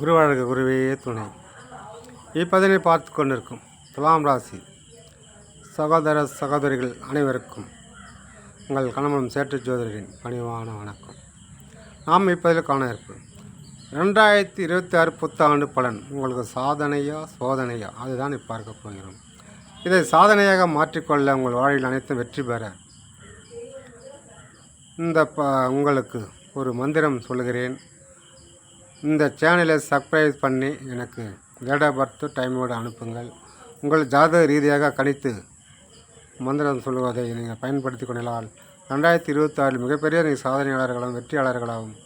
குருவாழக குருவே துணை. இப்பதனை பார்த்து கொண்டிருக்கும் துலாம் ராசி. சகோதர சகோதரிகள் அனைவருக்கும் உங்கள் கணவன் சேற்று ஜோதிடரின் பணிவான வணக்கம். நாம் இப்பதில் காண இருப்போம் ரெண்டாயிரத்தி இருபத்தி ஆறு புத்தாண்டு பலன் உங்களுக்கு சாதனையா சோதனையா? அதுதான் இப்போ பார்க்க போகிறோம். இதை சாதனையாக மாற்றிக்கொள்ள உங்கள் வாழ்வில் அனைத்தும் வெற்றி பெற இந்த ப உங்களுக்கு ஒரு மந்திரம் சொல்லுகிறேன். இந்த சேனலை சப்ஸ்கிரைப் பண்ணி எனக்கு டேட் ஆஃப் பர்த் டைமோடு அனுப்புங்கள். உங்கள் ஜாதக ரீதியாக கணித்து மந்திரம் சொல்லுவதை நீங்கள் பயன்படுத்தி கொண்டால் ரெண்டாயிரத்தி இருபத்தாறில் மிகப்பெரிய நீங்கள் சாதனையாளர்களும் வெற்றியாளர்களாகவும்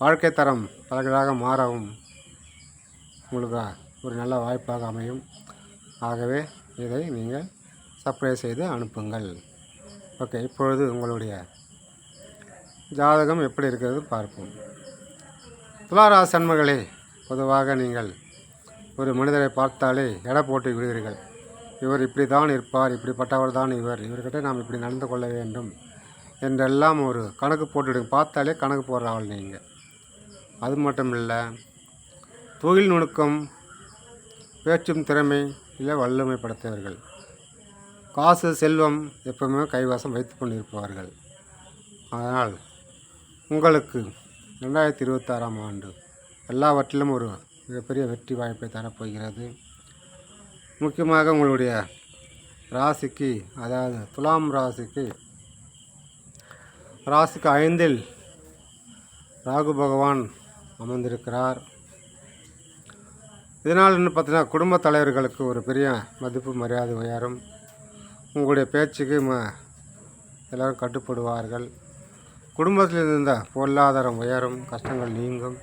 வாழ்க்கை தரம் தலைகளாக மாறவும் உங்களுக்கு ஒரு நல்ல வாய்ப்பாக அமையும். ஆகவே இதை நீங்கள் சப்ளை செய்து அனுப்புங்கள். ஓகே இப்பொழுது உங்களுடைய ஜாதகம் எப்படி இருக்கிறது பார்ப்போம். துளாராசி அன்பர்களே பொதுவாக நீங்கள் ஒரு மனிதரை பார்த்தாலே எடை போட்டு விடுவீர்கள். இவர் இப்படி தான் இருப்பார் இப்படிப்பட்டவர் தான் இவர். இவர்கிட்ட நாம் இப்படி நடந்து கொள்ள வேண்டும் என்றெல்லாம் ஒரு கணக்கு போட்டுவிடுங்க. பார்த்தாலே கணக்கு போடுற ஆள் நீங்கள் அது மட்டும் இல்லை தொழில் நுணுக்கம் பேச்சும் திறமை இல்லை வல்லமை படைத்தவர்கள். காசு செல்வம் எப்பவுமே கைவசம் வைத்து கொண்டிருப்பவர்கள். அதனால் உங்களுக்கு ரெண்டாயிரத்தி இருபத்தாறாம் ஆண்டு. எல்லாவற்றிலும் ஒரு மிகப்பெரிய வெற்றி வாய்ப்பை தரப்போகிறது. முக்கியமாக உங்களுடைய ராசிக்கு அதாவது துலாம் ராசிக்கு ராசிக்கு ஐந்தில் ராகு பகவான் அமர்ந்திருக்கிறார். இதனால் இன்னும் பார்த்தீங்கன்னா குடும்ப தலைவர்களுக்கு ஒரு பெரிய மதிப்பு மரியாதை உயரும். உங்களுடைய பேச்சுக்கு ம எல்லோரும் கட்டுப்படுவார்கள். குடும்பத்தில் இருந்த பொருளாதாரம் உயரும் கஷ்டங்கள் நீங்கும்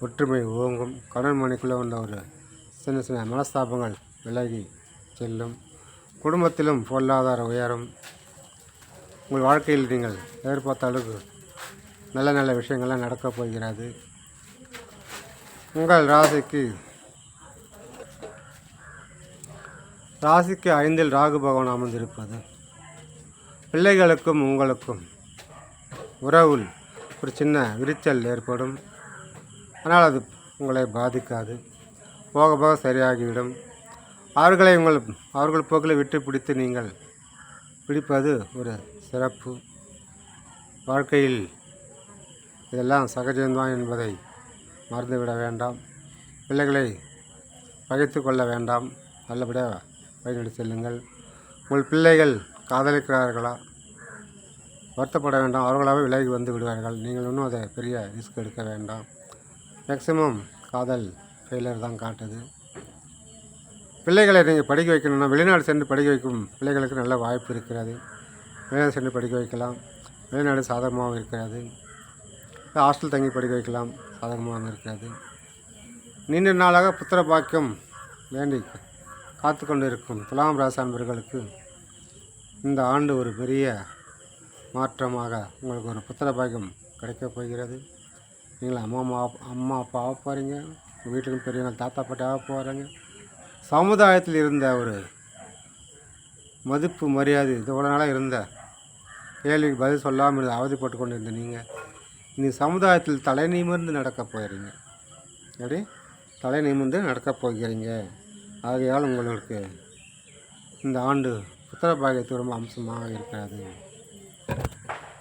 ஒற்றுமை ஓங்கும். கடன் மணிக்குள்ளே வந்த ஒரு சின்ன சின்ன மனஸ்தாபங்கள் விலகி செல்லும். குடும்பத்திலும் பொருளாதாரம் உயரும். உங்கள் வாழ்க்கையில் நீங்கள் எதிர்பார்த்த அளவுக்கு நல்ல நல்ல விஷயங்கள்லாம் நடக்கப் போகிறது. உங்கள் ராசிக்கு ராசிக்கு ஐந்தில் ராகு பகவான் அமர்ந்திருப்பது. பிள்ளைகளுக்கும் உங்களுக்கும் உறவில் ஒரு சின்ன விரிச்சல் ஏற்படும். ஆனால் அது உங்களை பாதிக்காது. போக போக சரியாகிவிடும். அவர்களை உங்கள் அவர்கள் போக்கில் விட்டு பிடித்து நீங்கள் பிடிப்பது ஒரு சிறப்பு. வாழ்க்கையில் இதெல்லாம் சகஜம்தான் என்பதை மறந்துவிட வேண்டாம். பிள்ளைகளை பகைத்து கொள்ள வேண்டாம். நல்லபடியாக வழிநடத்தி செல்லுங்கள். உங்கள் பிள்ளைகள் காதலிக்கிறார்களா? வருத்தப்பட வேண்டாம். அவர்களாகவே விலகி வந்து விடுவார்கள். நீங்கள் இன்னும் அதை பெரிய ரிஸ்க் எடுக்க வேண்டாம். மேக்சிமம் காதல் ஃபெயிலியர் தான் காட்டுது. பிள்ளைகளை நீங்கள் படிக்க வைக்கணும்னா வெளிநாடு சென்று படிக்க வைக்கும் பிள்ளைகளுக்கு நல்ல வாய்ப்பு இருக்கிறது. வெளிநாடு சென்று படிக்க வைக்கலாம். வெளிநாடு சாதகமாகவும் இருக்கிறது. ஹாஸ்டல் தங்கி படிக்க வைக்கலாம். சாதகமாகவும் இருக்கிறது. நீண்ட நாளாக புத்திர பாக்கியம் வேண்டி காத்து கொண்டு இருக்கும் துலாம் ராசி அன்பர்களுக்கு இந்த ஆண்டு ஒரு பெரிய மாற்றமாக உங்களுக்கு ஒரு புத்திர பாக்கியம் கிடைக்கப் போகிறது. நீங்கள் அம்மா அம்மா அம்மா அப்பா போகிறீங்க வீட்டுக்கும் பெரியவங்க தாத்தா பாட்டி போகிறாங்க சமுதாயத்தில் இருந்த ஒரு மதிப்பு மரியாதை இதோட நாளாக இருந்த கேள்விக்கு பதில் சொல்லாமல் இருந்து அவதிப்பட்டு கொண்டு இருந்த நீங்கள் இனி சமுதாயத்தில் தலை நிமிர்ந்து நடக்கப் போகிறீங்க. எப்படி? தலை நிமிர்ந்து நடக்கப் போகிறீங்க. ஆகையால் உங்களுக்கு இந்த ஆண்டு புத்திர பாகியத்து ரொம்ப அம்சமாக இருக்கிறது.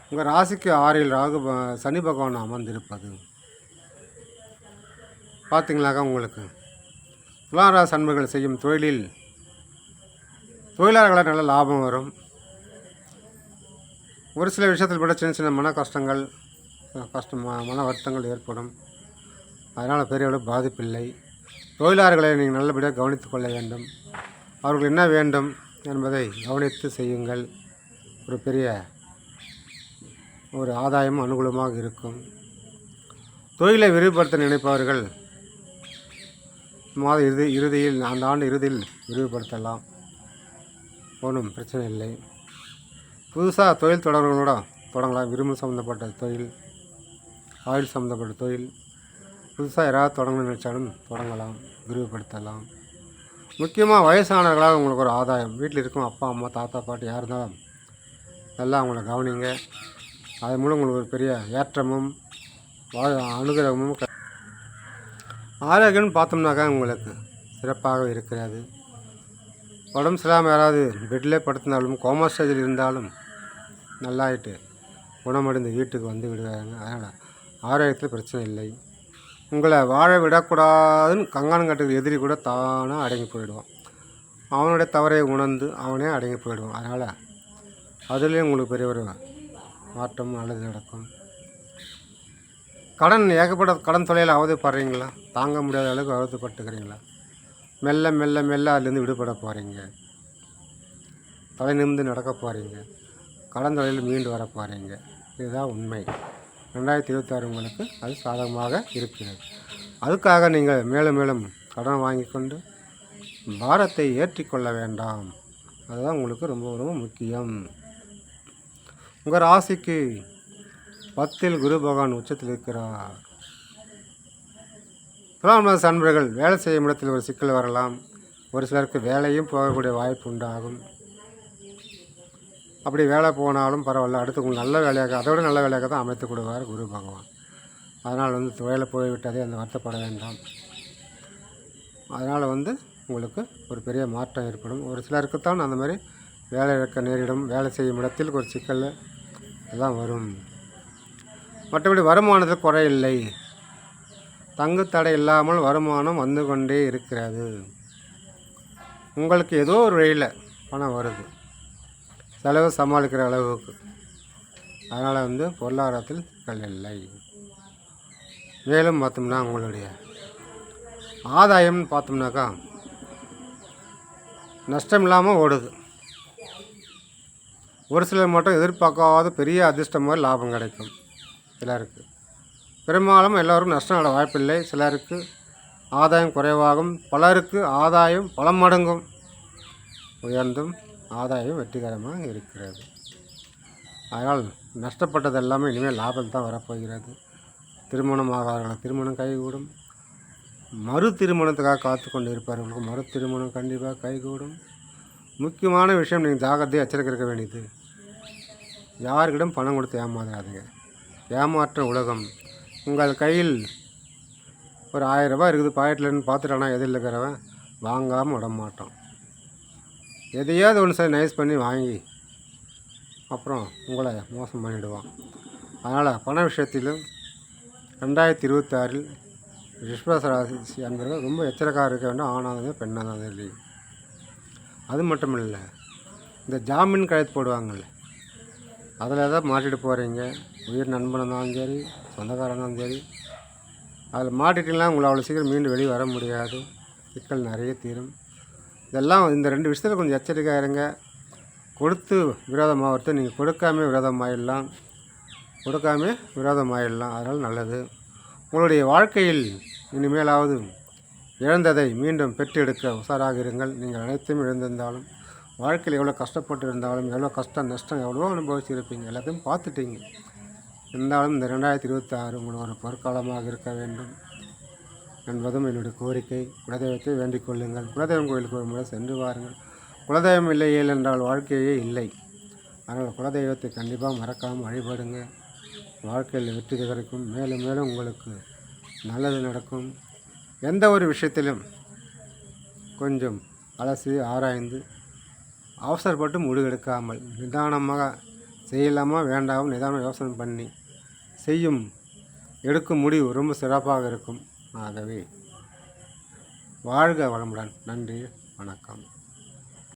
உங்கள் ராசிக்கு ஆறில் ராகு சனி பகவான் அமர்ந்திருப்பது. பார்த்தீங்களாக்கா உங்களுக்கு? துளாராசி அன்பர்கள் செய்யும் தொழிலில் தொழிலாளர்களால் நல்ல லாபம் வரும். ஒரு சில விஷயத்தில் கூட சின்ன சின்ன மன கஷ்டங்கள் கஷ்டம் மன வருத்தங்கள் ஏற்படும். அதனால் பெரிய அளவு பாதிப்பில்லை. தொழிலாளர்களை நீங்கள் நல்லபடியாக கவனித்துக் கொள்ள வேண்டும். அவர்கள் என்ன வேண்டும் என்பதை கவனித்து செய்யுங்கள். ஒரு பெரிய ஒரு ஆதாயம் அனுகூலமாக இருக்கும். தொழிலை விரிவுபடுத்த நினைப்பவர்கள் மாத இறுதி இறுதியில் அந்த ஆண்டு இறுதியில் விரிவுபடுத்தலாம். ஒன்றும் பிரச்சனை இல்லை. புதுசாக தொழில் தொடர்களோட தொடங்கலாம். விரும்பு சம்மந்தப்பட்ட தொழில் ஆயில் சம்மந்தப்பட்ட தொழில் புதுசாக யாராவது தொடங்கணும்னு நினச்சாலும் தொடங்கலாம் விரிவுபடுத்தலாம். முக்கியமாக வயசானவர்களாக உங்களுக்கு ஒரு ஆதாயம். வீட்டில் இருக்கும் அப்பா அம்மா தாத்தா பாட்டி யார் இருந்தாலும் நல்லா அவங்கள கவனிங்க. அதன் மூலம் உங்களுக்கு ஒரு பெரிய ஏற்றமும் அனுகிரகமும் ஆரோக்கியம்னு பார்த்தோம்னாக்கா உங்களுக்கு சிறப்பாக இருக்கிறது. உடம்பு சரியில்லாமல் யாராவது பெட்டிலே படுத்தினாலும் கோமா ஸ்டேஜில் இருந்தாலும் நல்லாயிட்டு குணமடைந்து வீட்டுக்கு வந்து விடுவாங்க அதனால் ஆரோக்கியத்தில் பிரச்சனை இல்லை. உங்களை வாழ விடக்கூடாதுன்னு கங்கானம் கட்டுக்கு எதிரி கூட தானாக அடங்கி போயிடுவான். அவனுடைய தவறை உணர்ந்து அவனே அடங்கி போயிடுவான். அதனால் அதுலேயும் உங்களுக்கு பெரிய ஒரு மாற்றம் நல்லது நடக்கும். கடன் ஏகப்பட்ட கடன் தொலையில் அவதிப்படுறீங்களா? தாங்க முடியாத அளவுக்கு அவதிப்பட்டுக்கிறீங்களா? மெல்ல மெல்ல மெல்ல அதுலேருந்து விடுபட போகிறீங்க தலை நிமிர்ந்து நடக்க போகிறீங்க கடன் தொலையில் மீண்டு வர போகிறீங்க இதுதான் உண்மை. ரெண்டாயிரத்தி இருபத்தாறு உங்களுக்கு அது சாதகமாக இருக்கிறது. அதுக்காக நீங்கள் மேலும் மேலும் கடன் வாங்கி கொண்டு பாரத்தை ஏற்றிக்கொள்ள வேண்டாம். அதுதான் உங்களுக்கு ரொம்ப ரொம்ப முக்கியம். உங்கள் ராசிக்கு பத்தில் குரு பகவான் உச்சத்தில் இருக்கிறார். துலாம் அன்பர்கள் வேலை செய்யும் இடத்தில் ஒரு சிக்கல் வரலாம். ஒரு சிலருக்கு வேலையும் போகக்கூடிய வாய்ப்பு உண்டாகும். அப்படி வேலை போனாலும் பரவாயில்ல அடுத்து நல்ல வேலையாக அதை விட நல்ல வேலையாக தான் அமைத்து கொடுவார் குரு பகவான். அதனால் வந்து வேலை போய்விட்டதே அந்த வருத்தப்பட வேண்டாம். அதனால் வந்து உங்களுக்கு ஒரு பெரிய மாற்றம் ஏற்படும். ஒரு சிலருக்குத்தான் அந்த மாதிரி வேலை இழக்க நேரிடும். வேலை செய்யும் இடத்தில் ஒரு சிக்கல் எல்லாம் வரும். மற்றபடி வருமானத்தில் குறையில்லை. தங்கு தடை இல்லாமல் வருமானம் வந்து கொண்டே இருக்கிறது. உங்களுக்கு ஏதோ ஒரு வழியில் பணம் வருது. செலவு சமாளிக்கிற அளவுக்கு. அதனால் வந்து பொருளாதாரத்தில் சிக்கல் இல்லை. மேலும் பார்த்தோம்னா உங்களுடைய ஆதாயம்னு பார்த்தோம்னாக்கா நஷ்டம் இல்லாமல் ஓடுது. ஒரு சிலர் மட்டும் எதிர்பார்க்காத பெரிய அதிர்ஷ்டம் மாதிரி லாபம் கிடைக்கும். சிலருக்கு. பெரும்பாலும் எல்லோருக்கும் நஷ்டம் வர வாய்ப்பில்லை. சிலருக்கு ஆதாயம் குறைவாகும். பலருக்கு ஆதாயம் பல மடங்கும் உயர்ந்தும் ஆதாயம் வெற்றிகரமாக இருக்கிறது. அதனால் நஷ்டப்பட்டது எல்லாமே இனிமேல் லாபம் தான் வரப்போகிறது. திருமணம் ஆகாதவர்கள் திருமணம் கைகூடும். மறு திருமணத்துக்காக காத்து கொண்டு இருப்பவர்களுக்கு மறு திருமணம் கண்டிப்பாக கைகூடும். முக்கியமான விஷயம் நீங்கள் ஜாகிரதையாக எச்சரிக்கை இருக்க வேண்டியது. யாருக்கிடம் பணம் கொடுத்து ஏமாறாதீங்க. ஏமாற்ற உலகம். உங்கள் கையில் ஒரு ஆயிரம் ரூபாய் இருக்குது. பாக்கெட்லன்னு பார்த்துட்டானா? எதில் இருக்கிறவன் வாங்காமல் விட மாட்டான். எதையாவது ஒன்று சரி நைஸ் பண்ணி வாங்கி அப்புறம் உங்களை மோசம் பண்ணிவிடுவான் அதனால் பண விஷயத்திலும் ரெண்டாயிரத்தி இருபத்தாறில் ரிஷ்வசராசி அன்பர்கள் ரொம்ப எச்சரிக்கையாக இருக்க வேண்டும். ஆணாக பெண்ணாக சரி அது மட்டும் இல்லை இந்த ஜாமீன் கழுத்து போடுவாங்கள்ல அதில் தான் மாட்டிட்டு போகிறீங்க உயிர் நண்பனாக இருந்தாலும் சரி சொந்தக்காரனாலும் சரி அதில் மாட்டிட்டீங்கன்னா உங்களை அவ்வளோ சீக்கிரம் மீண்டும் வெளியே வர முடியாது. சிக்கல் நிறைய தீரும். இதெல்லாம் இந்த ரெண்டு விஷயத்தில் கொஞ்சம் எச்சரிக்கையாக இருங்க. கொடுத்து விரோதமாகறது நீங்கள் கொடுக்காம விரோதமாயிடலாம். கொடுக்காம விரோதமாயிடலாம். அதனால் நல்லது. உங்களுடைய வாழ்க்கையில் இனிமேலாவது இழந்ததை மீண்டும் பெற்றெடுக்க உஷாராக இருங்கள். நீங்கள் அனைத்தையும் இழந்திருந்தாலும் வாழ்க்கையில் எவ்வளோ கஷ்டப்பட்டு இருந்தாலும் எவ்வளோ கஷ்டம் நஷ்டம் எவ்வளோ அனுபவிச்சிருப்பீங்க எல்லாத்தையும் பார்த்துட்டீங்க. இருந்தாலும் இந்த ரெண்டாயிரத்தி இருபத்தி ஆறு உங்களுக்கு ஒரு பொற்காலமாக இருக்க வேண்டும் என்பதும் என்னுடைய கோரிக்கை. குலதெய்வத்தை வேண்டிக் கொள்ளுங்கள். குலதெய்வம் கோயிலுக்கு ஒரு முறை சென்று வாருங்கள். குலதெய்வம் இல்லையே என்றால் வாழ்க்கையே இல்லை. அதனால் குலதெய்வத்தை கண்டிப்பாக மறக்காமல் வழிபடுங்க. வாழ்க்கையில் வெற்றி கிடைக்கும். மேலும் மேலும் உங்களுக்கு நல்லது நடக்கும். எந்த ஒரு விஷயத்திலும் கொஞ்சம் அலசி ஆராய்ந்து அவசரப்பட்டு முடிவெடுக்காமல் நிதானமாக செய்யலாமா வேண்டாம் நிதானம் யோசனை பண்ணி செய்யும் எடுக்கும் முடிவு ரொம்ப சிறப்பாக இருக்கும். ஆகவே வாழ்க வளமுடன். நன்றி. வணக்கம்.